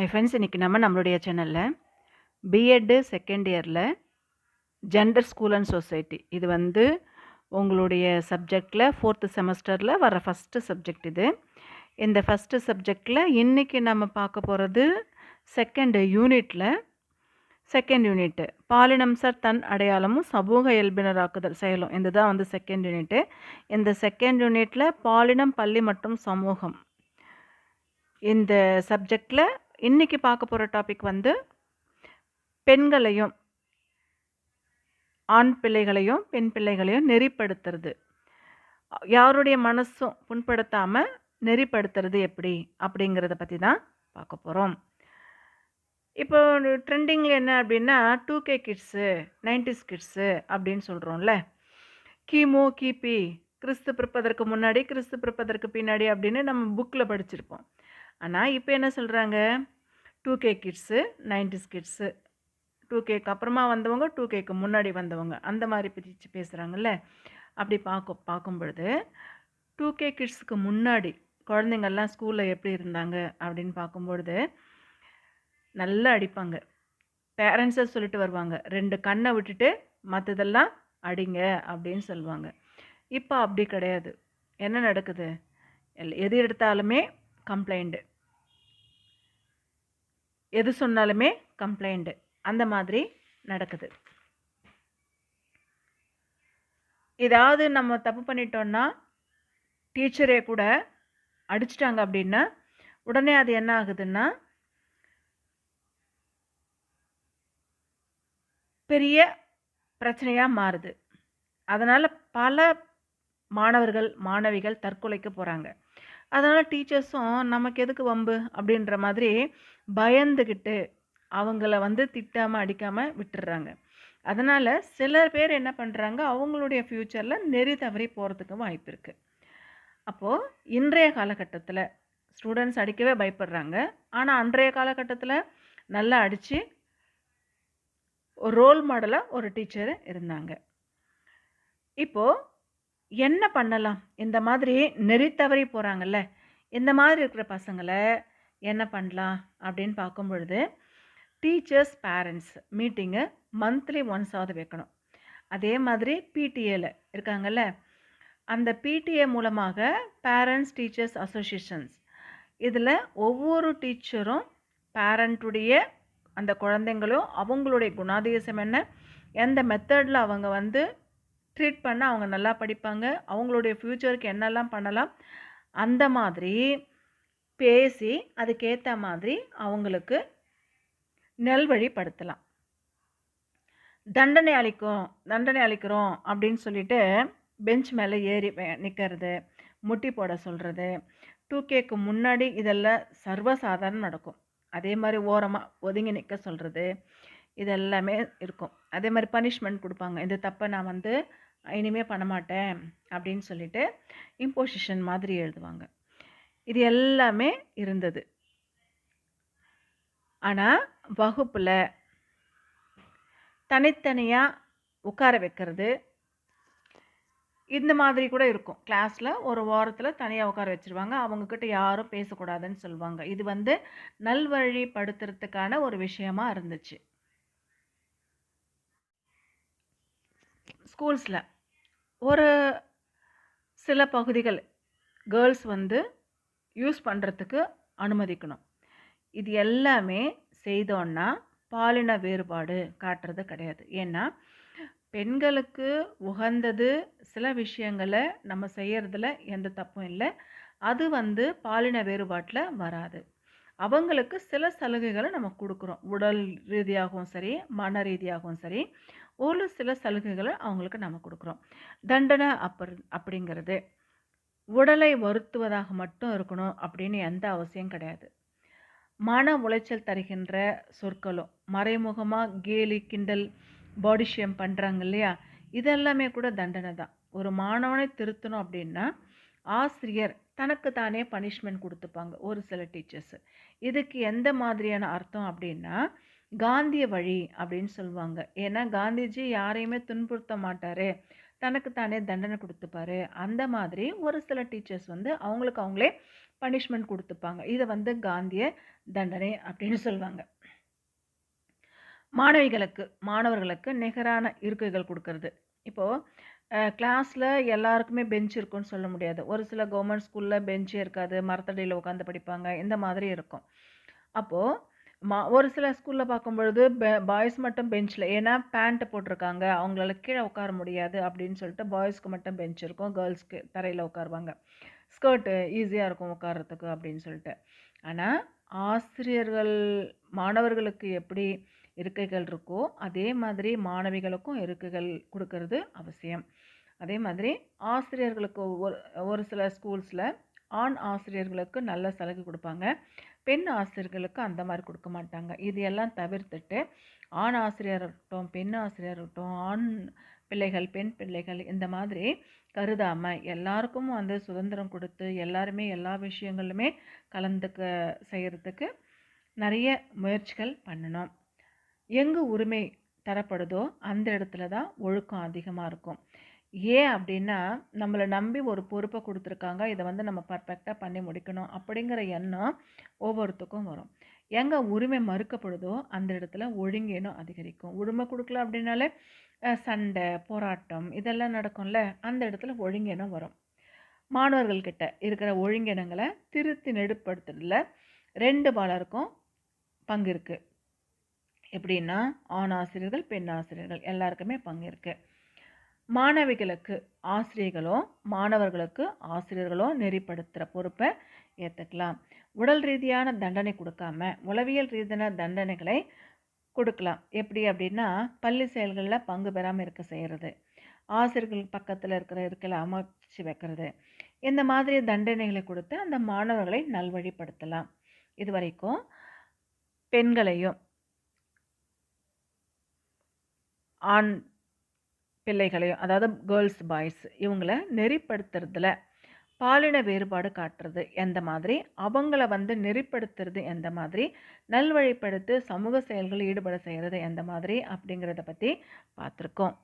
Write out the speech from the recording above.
ஐ friends இன்றைக்கி நம்ம நம்மளுடைய சேனலில் பிஎட்டு செகண்ட் இயரில் ஜெண்டர் ஸ்கூல் அண்ட் சொசைட்டி இது வந்து உங்களுடைய சப்ஜெக்டில் ஃபோர்த்து செமஸ்டரில் வர ஃபஸ்ட்டு சப்ஜெக்ட் இது. இந்த ஃபஸ்ட்டு சப்ஜெக்டில் இன்றைக்கி நம்ம பார்க்க போகிறது செகண்ட் யூனிட்டில் செகண்ட் யூனிட்டு பாலினம் சார் தன் அடையாளமும் சமூக இயல்பினராக்குதல் செயலும். இதுதான் வந்து செகண்ட் யூனிட்டு இந்த செகண்ட் யூனிட்டில் பாலினம் பள்ளி மற்றும் சமூகம். இந்த சப்ஜெக்டில் இன்றைக்கி பார்க்க போகிற டாபிக் வந்து பெண்களையும் ஆண் பிள்ளைகளையும் பெண் பிள்ளைகளையும் நெறிப்படுத்துறது. யாருடைய மனசும் புண்படுத்தாமல் நெறிப்படுத்துறது எப்படி? அப்படிங்கிறத பற்றி தான் பார்க்க போகிறோம் இப்போ ட்ரெண்டிங்கில் என்ன அப்படின்னா two K kids nineties kids அப்படின்னு சொல்கிறோம்ல கிமு கிபி கிறிஸ்து பிறப்பதற்கு முன்னாடி கிறிஸ்து பிறப்பதற்கு பின்னாடி அப்படின்னு நம்ம புக்கில் படிச்சிருப்போம். ஆனால் இப்போ என்ன சொல்கிறாங்க two K kids nineties kids two கேக்கு அப்புறமா வந்தவங்க டூ கேக்கு முன்னாடி வந்தவங்க. அந்த மாதிரி பிரித்து பேசுகிறாங்கல்ல அப்படி பார்க்க பார்க்கும் பொழுது டூ கே கிட்ஸுக்கு முன்னாடி குழந்தைங்கள்லாம் ஸ்கூலில் எப்படி இருந்தாங்க? அப்படின்னு பார்க்கும்பொழுது நல்லா அடிப்பாங்க. பேரண்ட்ஸை சொல்லிட்டு வருவாங்க. ரெண்டு கண்ணை விட்டுட்டு மற்றதெல்லாம் அடிங்க அப்படின்னு சொல்லுவாங்க. இப்போ அப்படி கிடையாது. என்ன நடக்குது? எல் எது எடுத்தாலுமே கம்ப்ளைண்ட்டு எது சொன்னாலுமே கம்ப்ளைண்ட்டு அந்த மாதிரி நடக்குது. ஏதாவது நம்ம தப்பு பண்ணிட்டோன்னா டீச்சரே கூட அடிச்சிட்டாங்க அப்படின்னா உடனே அது என்ன ஆகுதுன்னா பெரிய பிரச்சனையாக மாறுது. அதனால் பல மாணவர்கள் மாணவிகள் தற்கொலைக்கு போகிறாங்க அதனால் டீச்சர்ஸும் நமக்கு எதுக்கு வம்பு அப்படின்ற மாதிரி பயந்துக்கிட்டு அவங்கள வந்து திட்டாமல் அடிக்காமல் விட்டுடுறாங்க அதனால் சில பேர் என்ன பண்ணுறாங்க அவங்களுடைய ஃப்யூச்சரில் நெறி தவறி போகிறதுக்கு வாய்ப்பு இருக்குது அப்போது இன்றைய காலகட்டத்தில் ஸ்டூடெண்ட்ஸ் அடிக்கவே பயப்படுறாங்க. ஆனால் அன்றைய காலகட்டத்தில் நல்லா அடித்து ஒரு ரோல் மாடலாக ஒரு டீச்சர் இருந்தாங்க. இப்போது என்ன பண்ணலாம்? இந்த மாதிரி நெறி தவறி போகிறாங்கல்ல இந்த மாதிரி இருக்கிற பசங்களை என்ன பண்ணலாம்? அப்படின்னு பார்க்கும் பொழுது டீச்சர்ஸ் பேரண்ட்ஸ் மீட்டிங்கு மந்த்லி ஒன்ஸாவது வைக்கணும். அதே மாதிரி பிடிஏல இருக்காங்கல்ல? அந்த பிடிஏ மூலமாக பேரண்ட்ஸ் டீச்சர்ஸ் அசோசியேஷன்ஸ் இதில் ஒவ்வொரு டீச்சரும் பேரண்ட்டுடைய அந்த குழந்தைங்களும் அவங்களுடைய குணாதிசம் என்ன? எந்த மெத்தடில் அவங்க வந்து ட்ரீட் பண்ண அவங்க நல்லா படிப்பாங்க. அவங்களுடைய ஃப்யூச்சருக்கு என்னெல்லாம் பண்ணலாம் அந்த மாதிரி பேசி அதுக்கேற்ற மாதிரி அவங்களுக்கு நெல்வழிப்படுத்தலாம் தண்டனை அளிக்கும் தண்டனை அளிக்கிறோம் அப்படின்னு சொல்லிட்டு பெஞ்ச் மேலே ஏறி நிற்கிறது முட்டி போட சொல்கிறது டூ கேக்கு முன்னாடி இதெல்லாம் சர்வசாதாரணம் நடக்கும். அதே மாதிரி ஓரமாக ஒதுங்கி நிற்க சொல்கிறது இதெல்லாமே இருக்கும். அதே மாதிரி பனிஷ்மெண்ட் கொடுப்பாங்க. இந்த தப்பை நான் வந்து இனிமேல் பண்ண மாட்டேன் அப்படின்னு சொல்லிட்டு இம்போசிஷன் மாதிரி எழுதுவாங்க. இது எல்லாமே இருந்தது. ஆனால் வகுப்பில் தனித்தனியாக உட்கார வைக்கிறது இந்த மாதிரி கூட இருக்கும். கிளாஸில் ஒரு வாரத்தில் தனியாக உட்கார வச்சுருவாங்க. அவங்கக்கிட்ட யாரும் பேசக்கூடாதுன்னு சொல்லுவாங்க. இது வந்து நல்வழிப்படுத்துறதுக்கான ஒரு விஷயமா இருந்துச்சு. ஸ்கூல்ஸில். ஒரு சில பகுதிகள் கேர்ள்ஸ் வந்து யூஸ் பண்ணுறதுக்கு அனுமதிக்கணும். இது எல்லாமே செய்தோன்னா பாலின வேறுபாடு காட்டுறது கிடையாது. ஏன்னா பெண்களுக்கு உகந்தது சில விஷயங்களை நம்ம செய்கிறதுல எந்த தப்பும் இல்லை. அது வந்து பாலின வேறுபாட்டில் வராது. அவங்களுக்கு சில சலுகைகளை நம்ம கொடுக்குறோம். உடல் ரீதியாகவும் சரி மன ரீதியாகவும் சரி. ஒரு சில சலுகைகளை அவங்களுக்கு நம்ம கொடுக்குறோம். தண்டனை அப்பர் அப்படிங்கிறது. உடலை வருத்துவதாக மட்டும் இருக்கணும் அப்படின்னு எந்த அவசியம் கிடையாது. மன உளைச்சல் தருகின்ற சொற்களும் மறைமுகமாக கேலி கிண்டல் பாடி ஷேம் பண்ணுறாங்க இல்லையா? இதெல்லாமே கூட தண்டனை தான். ஒரு மாணவனை திருத்தணும் அப்படின்னா ஆசிரியர் தனக்கு தானே பனிஷ்மெண்ட் கொடுத்துப்பாங்க ஒரு சில டீச்சர்ஸு இதுக்கு எந்த மாதிரியான அர்த்தம் அப்படின்னா காந்திய வழி அப்படின்னு சொல்லுவாங்க. ஏன்னா காந்திஜி யாரையுமே துன்புறுத்த மாட்டார். தனக்கு தானே தண்டனை கொடுத்துப்பாரு. அந்த மாதிரி ஒரு சில டீச்சர்ஸ் வந்து அவங்களுக்கு அவங்களே பனிஷ்மெண்ட் கொடுத்துப்பாங்க. இதை வந்து காந்திய தண்டனை அப்படின்னு சொல்லுவாங்க. மாணவிகளுக்கு மாணவர்களுக்கு நிகரான இருக்கைகள் கொடுக்கறது. இப்போது கிளாஸில் எல்லாருக்குமே பெஞ்ச் இருக்கும்னு சொல்ல முடியாது. ஒரு சில கவர்மெண்ட் ஸ்கூலில் பெஞ்சே இருக்காது. மரத்தடியில் உட்காந்து படிப்பாங்க. இந்த மாதிரி இருக்கும். அப்போது மா ஒரு சில ஸ்கூலில் பார்க்கும்பொழுது பாய்ஸ் மட்டும் பெஞ்சில் ஏன்னா பேண்ட்டு போட்டிருக்காங்க. அவங்களால கீழே உட்கார முடியாது அப்படின்னு சொல்லிட்டு பாய்ஸ்க்கு மட்டும் பெஞ்ச் இருக்கும். கேர்ள்ஸ்க்கு தரையில் உட்காருவாங்க. ஸ்கர்ட்டு ஈஸியாக இருக்கும் உட்கார்றதுக்கு அப்படின்னு சொல்லிட்டு. ஆனால் ஆசிரியர்கள் மாணவர்களுக்கு எப்படி இருக்கைகள் இருக்கோ அதே மாதிரி மாணவிகளுக்கும் இருக்கைகள் கொடுக்கறது அவசியம். அதே மாதிரி ஆசிரியர்களுக்கு ஒரு ஒரு சில ஸ்கூல்ஸில் ஆண் ஆசிரியர்களுக்கு நல்ல சலுகை கொடுப்பாங்க. பெண் ஆசிரியர்களுக்கு அந்த மாதிரி கொடுக்க மாட்டாங்க. இது எல்லாம் தவிர்த்துட்டு ஆண் ஆசிரியர் இருக்கட்டும் பெண் ஆசிரியர் இருக்கட்டும் ஆண் பிள்ளைகள் பெண் பிள்ளைகள் இந்த மாதிரி கருதாமல் எல்லாருக்கும் வந்து சுதந்திரம் கொடுத்து எல்லாருமே எல்லா விஷயங்களுமே கலந்துக்க செய்கிறதுக்கு நிறைய முயற்சிகள் பண்ணணும். எங்கே உரிமை தரப்படுதோ அந்த இடத்துல தான் ஒழுக்கம் அதிகமாக இருக்கும். ஏன் அப்படின்னா நம்மளை நம்பி ஒரு பொறுப்பை கொடுத்துருக்காங்க. இதை வந்து நம்ம பர்ஃபெக்டாக பண்ணி முடிக்கணும் அப்படிங்கிற எண்ணம் ஒவ்வொருத்துக்கும் வரும். எங்கே உரிமை மறுக்கப்படுதோ அந்த இடத்துல ஒழுங்கீனம் அதிகரிக்கும். உரிமை கொடுக்கல அப்படின்னாலே சண்டை போராட்டம் இதெல்லாம் நடக்கும்ல அந்த இடத்துல ஒழுங்கினம் வரும். மாணவர்கள்கிட்ட இருக்கிற ஒழுங்கினங்களை திருத்தி நெடுப்படுத்துறதுல ரெண்டு பாலருக்கும் பங்கு இருக்குது எப்படின்னா ஆண் ஆசிரியர்கள் பெண் ஆசிரியர்கள் எல்லாருக்குமே பங்கு இருக்குது மாணவிகளுக்கு ஆசிரியர்களோ மாணவர்களுக்கு ஆசிரியர்களோ நெறிப்படுத்துகிற பொறுப்பை ஏற்றுக்கலாம் உடல் ரீதியான தண்டனை கொடுக்காம உளவியல் ரீதியான தண்டனைகளை கொடுக்கலாம். எப்படி அப்படின்னா பள்ளி செயல்களில் பங்கு பெறாமல் இருக்க செய்கிறது ஆசிரியர்கள் பக்கத்தில் இருக்கிற இருக்கையில் அமைச்சு வைக்கிறது. இந்த மாதிரி தண்டனைகளை கொடுத்து அந்த மாணவர்களை நல்வழிப்படுத்தலாம். இது வரைக்கும் பெண்களையும் ஆண் பிள்ளைகளையும் அதாவது கேர்ள்ஸ் பாய்ஸ் இவங்கள நெறிப்படுத்துறதுல பாலின வேறுபாடு காட்டுறது எந்த மாதிரி அவங்கள வந்து நெறிப்படுத்துறது எந்த மாதிரி நல்வழிப்படுத்து சமூக செயல்களில் ஈடுபட செய்கிறது எந்த மாதிரி அப்படிங்கிறத பற்றி பார்த்துருக்கோம்.